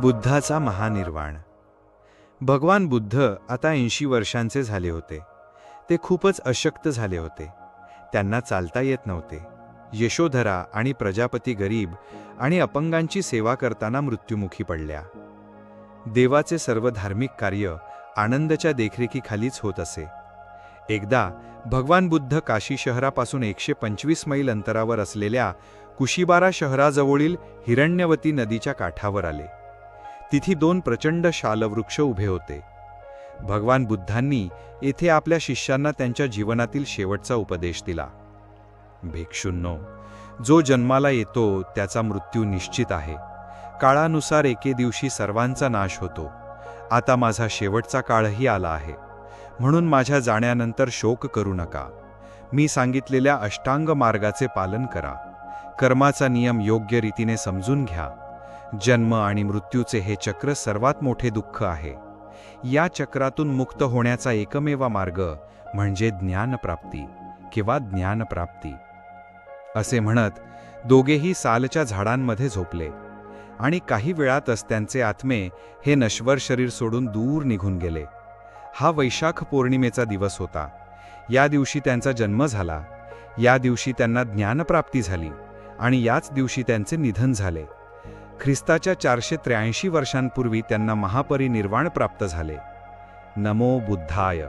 बुद्धाचा महानिर्वाण. भगवान बुद्ध आता ऐंशी वर्षांचे झाले होते. ते खूपच अशक्त झाले होते. त्यांना चालता येत नव्हते. यशोधरा आणि प्रजापती गरीब आणि अपंगांची सेवा करताना मृत्युमुखी पडल्या. देवाचे सर्व धार्मिक कार्य आनंदच्या देखरेखीखालीच होत असे. एकदा भगवान बुद्ध काशी शहरापासून एकशे पंचवीस मैल अंतरावर असलेल्या कुशीबारा शहराजवळील हिरण्यवती नदीच्या काठावर आले. तिथे दोन प्रचंड शालवृक्ष उभे होते. भगवान बुद्धांनी येथे आपल्या शिष्यांना त्यांच्या जीवनातील शेवटचा उपदेश दिला. भिक्षुंनो जो जन्माला येतो त्याचा मृत्यू निश्चित आहे. काळानुसार एके दिवशी सर्वांचा नाश होतो. आता माझा शेवटचा काळही आला आहे. म्हणून माझ्या जाण्यानंतर शोक करू नका. मी सांगितलेल्या अष्टांग मार्गाचे पालन करा. कर्माचा नियम योग्य रीतीने समजून घ्या. जन्म आणि मृत्यूचे हे चक्र सर्वात मोठे दुःख आहे. या चक्रातून मुक्त होण्याचा एकमेवा मार्ग म्हणजे ज्ञानप्राप्ती किंवा ज्ञानप्राप्ती. असे म्हणत दोघेही सालच्या झाडांमध्ये झोपले आणि काही वेळातच त्यांचे आत्मे हे नश्वर शरीर सोडून दूर निघून गेले. हा वैशाख पौर्णिमेचा दिवस होता. या दिवशी त्यांचा जन्म झाला. या दिवशी त्यांना ज्ञानप्राप्ती झाली आणि याच दिवशी त्यांचे निधन झाले. ख्रिस्ताच्या चारशे त्र्याऐंशी वर्षांपूर्वी त्यांना महापरिनिर्वाण प्राप्त झाले. नमो बुद्धाय.